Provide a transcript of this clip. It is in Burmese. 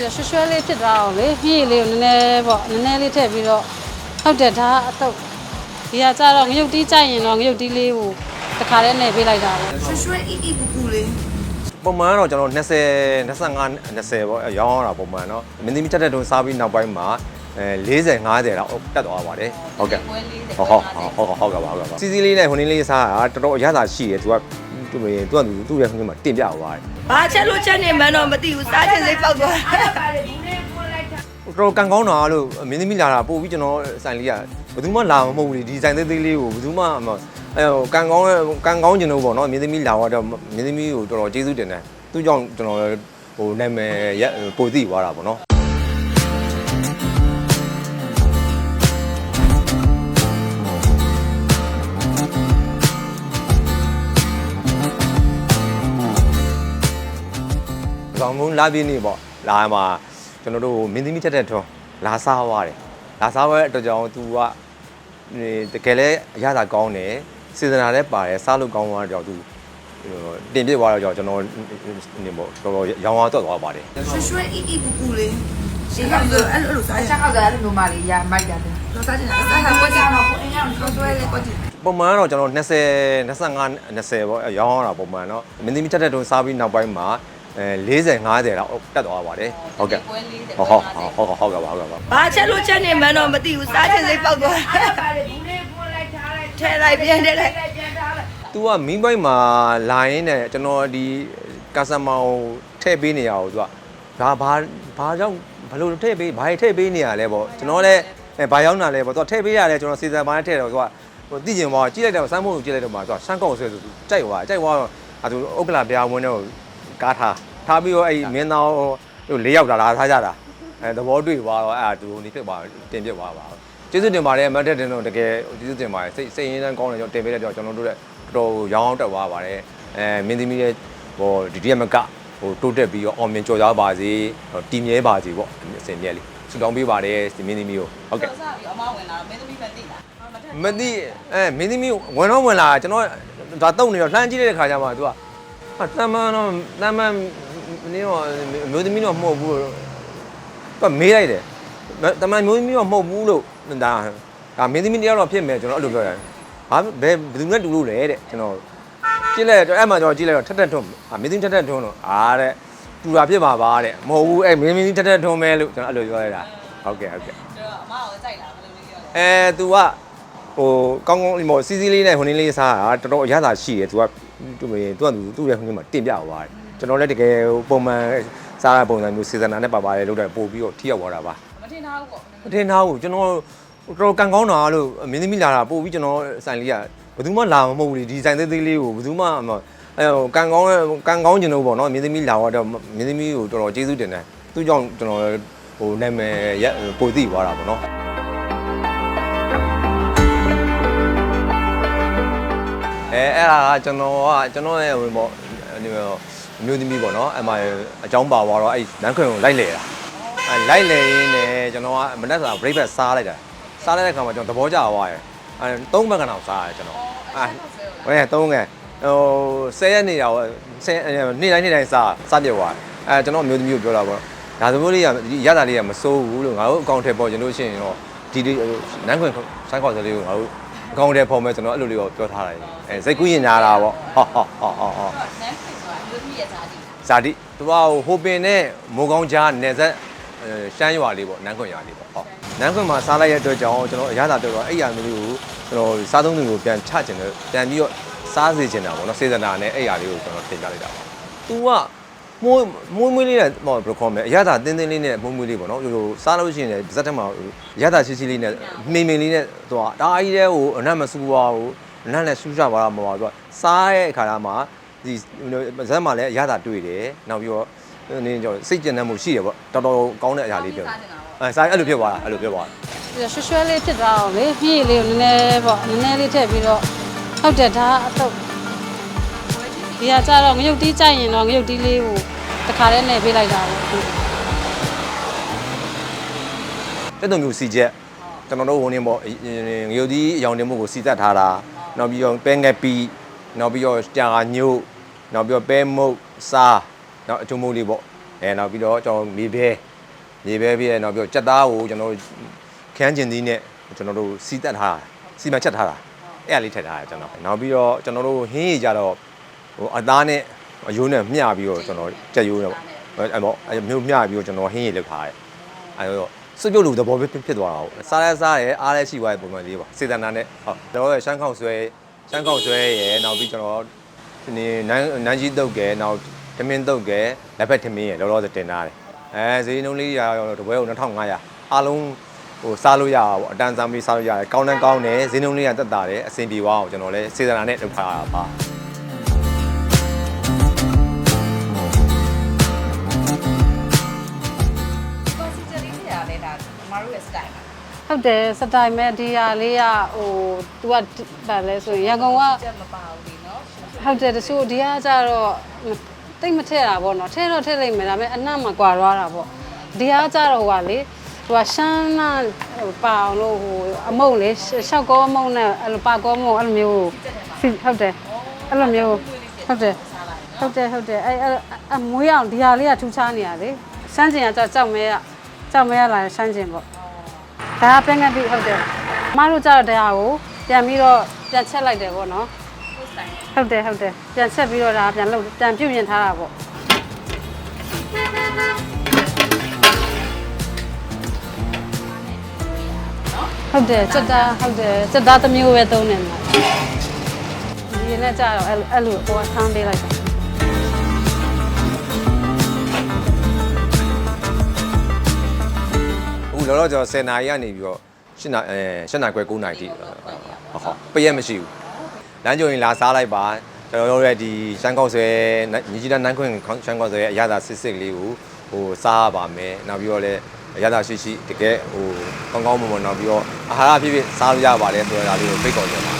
ပြီးတော့ရွှဲရွှဲလေးဖြစ်သွားအောင်လေပြီးရည်လေးကိုနည်းနည်းပေါ့နည်းနည်းလေးထည့်ပြီးတော့ဟုတ်တယ်ဒါအတုပ်ဒီကကြတော့ငရုတ်တီးကြိုက်ရင်တော့ငရုတ်တီးလေးကိုတစ်ခါလေးနဲ့ပေးလိုက်တာပေါ့ရွှဲရွှဲအီအီပူပူလေးပုံမှန်ကတော့ကျွန်တော်20 25 20ပေါ့ရောင်းရတာပုံမှန်တော့မင်းသမီးချက်တဲ့တုန်းစားပြီးနောက်ပိုင်းမှာအဲ40 50လောက်တက်သွားပါတယ်ဟုတ်ကဲ့ဟုတ်ဟုတ်ဟုတ်ဟုတ်ကဲ့ပါဟုတ်ကဲ့ပါစီစီလေးနဲ့ဟိုနည်းလေးစားတာတော်တော်အရသာရှိတယ်သူက သူ့သူကသူ့ရဲ့ဟိုနင်းမှာတင်ပြသွားတယ်ဘာချက်လို့ချက်နေမှန်းတော့မသိဘူးစားချင်စိတ်ပေါက်သွားတယ်တော်တော်ကန်ကောင်းတာလို့မင်းသမီးလာတာပို့ပြီးကျွန်တော်ဆိုင်လေးကဘယ်သူမှလာမမဟုတ်ဘူးဒီဇိုင်းသေးသေးလေးကိုဘယ်သူမှအဲကန်ကောင်းကန်ကောင်းကျင်လို့ပေါ့နော်မင်းသမီးလာတော့မင်းသမီးကိုတော်တော်ကျေးဇူးတင်တယ်သူကြောင့်ကျွန်တော်ဟိုနာမည်ရက်ပိုသိသွားတာပေါ့နော် င်ကုန်းလာပြင်းနေပေါ့လာမှာကျွန်တော်တို့မင်းသမီးချက်တဲ့ထွန်းလာစားရတယ်လာစားရတဲ့အတွက်ကြောင့်သူကတကယ်လဲအရသာကောင်းတယ်စေတနာလည်းပါတယ်စားလို့ကောင်းသွားတော့သူတင်ပြသွားတော့ကျွန်တော်နေပေါ့တော်တော်ရောင်ဝါတော့သွားပါတယ်ရွှွှဲအီအီပူပူလေးရှေ့ကအဲ့လိုစားချက်ကတော့အဲ့လိုမှလေးရမိုက်တာတယ်တော့စားချင်တာစားတာကိုကြောင်းတော့ကိုအင်းကတော့ဆွဲလေးကိုကြည့်ပုံမှန်ကတော့ကျွန်တော်20 25 20ပေါ့ရောင်းရတာပုံမှန်တော့မင်းသမီးချက်တဲ့တုန်းစားပြီးနောက်ပိုင်းမှာ အဲ40 50လောက်တက်သွားပါတယ်ဟုတ်ကဲ့ဟုတ်ဟုတ်ဟုတ်ဟုတ်ကဲ့ပါဟုတ်ကဲ့ပါ ဘာချက်လို့ချက်နေမှန်းတော့မသိဘူးစားချင်စိတ်ပေါက်သွားတယ်ထဲလိုက်ပြန်ထဲလိုက် तू ကမင်းပိုင်းမှာလာရင်းနဲ့ကျွန်တော်ဒီကာစမာကိုထည့်ပေးနေရအောင် तू ကဒါဘာဘာကြောင့်ဘလို့ထည့်ပေးဘာထည့်ပေးနေရလဲပေါ့ကျွန်တော်လည်းအဲဘာရောက်နာလဲပေါ့ तू ထည့်ပေးရတယ်ကျွန်တော်စီဇန်ပိုင်းထည့်တော့ तू ကဟိုသိကျင်ပါကြည့်လိုက်တော့စမ်းမို့ကိုကြည့်လိုက်တော့မှ तू ကရှမ်းကောက်ဆွဲဆို तू ကြိုက်သွားကြိုက်သွားတော့အဲ तू ဥက္ကလာပြာဝင်းတော့ ကားထားထားပြီးတော့အဲ့မင်းသားဟိုလေးယောက်တာလာထားကြတာအဲသဘောတွေ့သွားတော့အဲ့ဒါ तू နေဖြစ်သွားတင်ပြသွားပါကျေးဇူးတင်ပါတယ်မတ်တက်တင်တော့တကယ်ကျေးဇူးတင်ပါတယ်စိတ်စိတ်ရင်းတန်းကောင်းတယ်ကျွန်တော်တင်ပေးတဲ့ကြောင့်ကျွန်တော်တို့လည်းတော်တော်ရောင်းအောင်တက်သွားပါတယ်အဲမင်းသမီးရဲ့ဟိုဒီတရမကဟိုတိုးတက်ပြီးတော့အောင်မြင်ကြော်ကြားပါစေတည်မြဲပါစေပေါ့အစဉ်မြဲလေးဆုတောင်းပေးပါတယ်ဒီမင်းသမီးကိုဟုတ်ကဲ့စားပြီးအမဝင်လာတော့မင်းသမီးပဲသိလားမထက်မသိအဲမင်းသမီးဝင်တော့ဝင်လာကျွန်တော်ဒါတုံနေတော့လှမ်းကြည့်တဲ့ခါကျမှ तू က ဟာတမန်တော့တမန်နင်းတော့မျိုးသမီးတော့မဟုတ်ဘူးလို့ကမေးလိုက်တယ်တမန်မျိုးသမီးတော့မဟုတ်ဘူးလို့ဒါဒါမင်းသမီးတယောက်တော့ဖြစ်မယ်ကျွန်တော်အဲ့လိုပြောရတယ်ဟာဘယ်ဘယ်သူနဲ့တူလို့လဲတဲ့ကျွန်တော်ကြည့်လိုက်တော့အဲ့မှာကျွန်တော်ကြည့်လိုက်တော့ထက်ထက်ထွန်းဟာမင်းသမီးထက်ထက်ထွန်းတော့အားတဲ့တူတာဖြစ်ပါပါတဲ့မဟုတ်ဘူးအဲ့မင်းသမီးထက်ထက်ထွန်းပဲလို့ကျွန်တော်အဲ့လိုပြောရတာဟုတ်ကဲ့ဟုတ်ကဲ့တော့အမကိုကြိုက်လားဘယ်လိုလေးပြောလဲအဲ तू ကဟိုကောင်းကောင်းဟိုစီစီလေးနဲ့ဟိုနင်းလေးစားတာတော်တော်အရသာရှိတယ် तू က သူ့သူကသူ့ရဲ့ဟိုနင်းမှာတင်ပြသွားတယ်ကျွန်တော်လည်းတကယ်ဟိုပုံမှန်စားတဲ့ပုံစံမျိုးစေစနာနဲ့ပါပါတယ်လို့တော့ပို့ပြီးတော့ထိရောက်သွားတာပါမထင်ထားဘူးပေါ့မထင်ထားဘူးကျွန်တော်တော်တော်ကန်ကောင်းတာလို့မင်းသမီးလာတာပို့ပြီးကျွန်တော်ဆိုင်လေးကဘယ်သူမှလာမမဟုတ်ဘူးဒီဆိုင်သေးသေးလေးကိုဘယ်သူမှအဲကန်ကောင်းကန်ကောင်းကျင်လို့ပေါ့နော်မင်းသမီးလာတော့မင်းသမီးကိုတော်တော်ကျေးဇူးတင်တယ်သူ့ကြောင့်ကျွန်တော်ဟိုနာမည်ရက်ပို့သိသွားတာပေါ့နော် အဲအဲ့ဒါကကျွန်တော်ကကျွန်တော်ရဲ့ဝင်ပေါ့ဒီလိုအမျိုးသမီးပေါ့နော်အမအကြောင်းပါသွားတော့အဲ့နန်းခွင်ကိုလိုက်လေတာအဲလိုက်လေရင်းနဲ့ကျွန်တော်ကမနက်စာ breakfast စားလိုက်တာစားလိုက်တဲ့ခါမှာကျွန်တော်သဘောကျသွားတယ်အဲသုံးဘက်ကတော့စားရတယ်ကျွန်တော်အဲဟဲ့သုံးငယ်ဟိုဆယ်ရက်နေတော့ဆယ်နေ့တိုင်းနေ့တိုင်းစားစားပြသွားအဲကျွန်တော်အမျိုးသမီးကိုပြောတာပေါ့ဒါသဘောလေးကဒီရတာလေးကမစိုးဘူးလို့ငါတို့အကောင့်ထဲပေါ်ကျင်လို့ရှိရင်တော့ဒီဒီနန်းခွင်ဆိုင်ခေါ်စလေးကိုငါတို့ အကောင့်ထဲပေါ်မဲ့ကျွန်တော်အဲ့လိုလေးကိုပြောထားတယ်အဲစိတ်ကူးရင်ညာတာပေါ့ဟောဟောဟောဟောဟောနန်းခွေဆိုတာမျိုးသမီးရဲ့ဇာတိဇာတိသူကဟိုပင်နဲ့မိုးကောင်းကြားနယ်ဆက်ရှမ်းရွာလေးပေါ့နန်းခွင်ရွာလေးပေါ့ဟုတ်နန်းခွင်မှာစားလိုက်ရတဲ့အတွက်ကြောင့်ကျွန်တော်အရသာတော်တော့အဲ့ရမျိုးလေးကိုကျွန်တော်စားသုံးသူကိုပြန်ချကျင်တယ်ပြန်ပြီးတော့စားစေချင်တာပေါ့နော်စေစနာနဲ့အဲ့ရလေးကိုကျွန်တော်တင်ပြလိုက်တာပါသူက မွေးမွေးမွေးလေးနဲ့ဟောဘယ်လိုခေါ်မလဲအရသာတင်းတင်းလေးနဲ့မွေးမွေးလေးပေါ့နော်ဟိုစားလို့ရှိရင်လည်းဇက်တက်မှာအရသာချီချီလေးနဲ့မိန်မိန်လေးနဲ့သူကဒါအကြီးတဲ့ဟိုအနတ်မစူပါဘူးအနတ်နဲ့စူးကြပါတော့မှာပါသူကစားရဲ့အခါမှာဒီဇက်မှာလည်းအရသာတွေ့တယ်နောက်ပြီးတော့နင်းကြောစိတ်ကျဉ်တတ်မှုရှိတယ်ပေါ့တော်တော်ကောင်းတဲ့အရာလေးပြောတယ်အဲစားအဲ့လိုဖြစ်သွားတာအဲ့လိုဖြစ်သွားတာရွှဲရွှဲလေးဖြစ်သွားအောင်လေပြည့်လေးကိုနည်းနည်းပေါ့နည်းနည်းလေးထည့်ပြီးတော့ဟုတ်တယ်ဒါအတော့ဒီကကြတော့ငရုတ်တီးကြိုက်ရင်တော့ငရုတ်တီးလေးကိုတစ် ခါတည်းနဲ့ပေးလိုက်တာပဲတက်တုံမျိုးစီချက်ကျွန်တော်တို့ဝင်နေပေါ့ငရုတ်ဒီအယောင်တင်မှုကိုစီသက်ထားတာနောက်ပြီးတော့ပဲငက်ပီနောက်ပြီးတော့ကြာညို့နောက်ပြီးတော့ပဲမုတ်စားနောက်အချုံမုတ်လေးပေါ့အဲနောက်ပြီးတော့ကျွန်တော်မြေဘဲမြေပဲပြည့်နောက်ပြီးတော့ကြက်သားကိုကျွန်တော်တို့ခန်းကျင်သီးနဲ့ကျွန်တော်တို့စီးတက်ထားတာစီမံချက်ထားတာအဲ့အလေးထည့်ထားတာကျွန်တော်နောက်ပြီးတော့ကျွန်တော်တို့ဟင်းရည်ကြတော့ဟိုအသားနဲ့ အယိုးနဲ့မျှပြီးတော့ကျွန်တော်ကြက်ယိုးနဲ့ပေါ့အဲ့ပေါ့အဲ့မျိုးမျှပြီးတော့ကျွန်တော်ဟင်းရည်လုပ်ထားတယ်အဲ့တော့စွပ်ပြုတ်လူသဘောပဲဖြစ်သွားတာပေါ့စားလဲစားရဲအားလဲရှိသွားတဲ့ပုံမှန်လေးပါစေတနာနဲ့ဟုတ်တော့ရှမ်းခေါက်ဆွဲရှမ်းခေါက်ဆွဲရယ်နောက်ပြီးကျွန်တော်ဒီနန်းနန်းကြီးတုတ်ကဲနောက်ထမင်းတုတ်ကဲလက်ဖက်ထမင်းရယ်လောလောဆယ်တင်ထားတယ်အဲဈေးနှုန်းလေးရတော့တပွဲကို2500အားလုံးဟိုစားလို့ရတာပေါ့အတန်းစားပြီးစားလို့ရတယ်ကောင်းတန်းကောင်းတယ်ဈေးနှုန်းလေးကတက်တာတယ်အဆင်ပြေသွားအောင်ကျွန်တော်လည်းစေတနာနဲ့လုပ်ထားတာပါ တို့ရဲ့ style ပါဟုတ်တယ်စတိုင်မဲ့ဒီဟာလေးကဟို तू ကဗာလဲဆိုရင်ရန်ကုန်ကချက်မပါဘူးဒီနော်ဟုတ်တယ်တချို့ဒီကကြတော့တိတ်မထည့်တာပေါ့နော်ထည့်တော့ထည့်လိုက်မယ်ဒါပေမဲ့အနံ့မှာကွာသွားတာပေါ့ဒီကကြတော့ဟိုကလေဟိုကရှမ်းနာဟိုပါအောင်လို့ဟိုအမုံလေရှောက်ကောအမုံနဲ့အဲ့လိုပါကောမုံအဲ့လိုမျိုးဟုတ်တယ်အဲ့လိုမျိုးဟုတ်တယ်ဟုတ်တယ်ဟုတ်တယ်အဲ့အမွေးအောင်ဒီဟာလေးကထူးခြားနေရလေစမ်းကျင်ကကြောက်ကြောက်မဲက ကြောက်မဲရလာစမ်းကျင်ပေါ့ဒါကပြန်ငတ်ပြီဟုတ်တယ်မတို့ကြတော့တရားကိုပြန်ပြီးတော့ပြန်ချက်လိုက်တယ်ပေါ့နော်ကို style ဟုတ်တယ်ဟုတ်တယ်ပြန်ဆက်ပြီးတော့ဒါပြန်လုပ်ပြန်ပြုတ်ရင်ထားတာပေါ့ဟုတ်တယ်စက်သားဟုတ်တယ်စက်သားတစ်မျိုးပဲသုံးနေမှာဒီနဲ့ကြတော့အဲ့လိုအဲ့လိုဟိုကဆန်းပေးလိုက်တာ အခုလောလောဆယ်10နာရီကနေပြီးတော့7နာအဲ7နာရီခွဲ9နာရီထိဟုတ်ဟုတ်ပရက်မရှိဘူးလမ်းကြုံရင်လာစားလိုက်ပါကျွန်တော်တို့ရဲ့ဒီရှမ်းကောက်ဆွဲညီကြီးတန်းနန်းခွင်ရှမ်းကောက်ဆွဲရဲ့အရသာစစ်စစ်လေးကိုဟိုစားရပါမယ်နောက်ပြီးတော့လည်းအရသာရှိရှိတကယ်ဟိုကောင်းကောင်းမွန်မွန်နောက်ပြီးတော့အာဟာရဖြစ်ဖြစ်စားလို့ရပါတယ်ဆိုတော့ဒါလေးကိုဖိတ်ခေါ်ချင်ပါ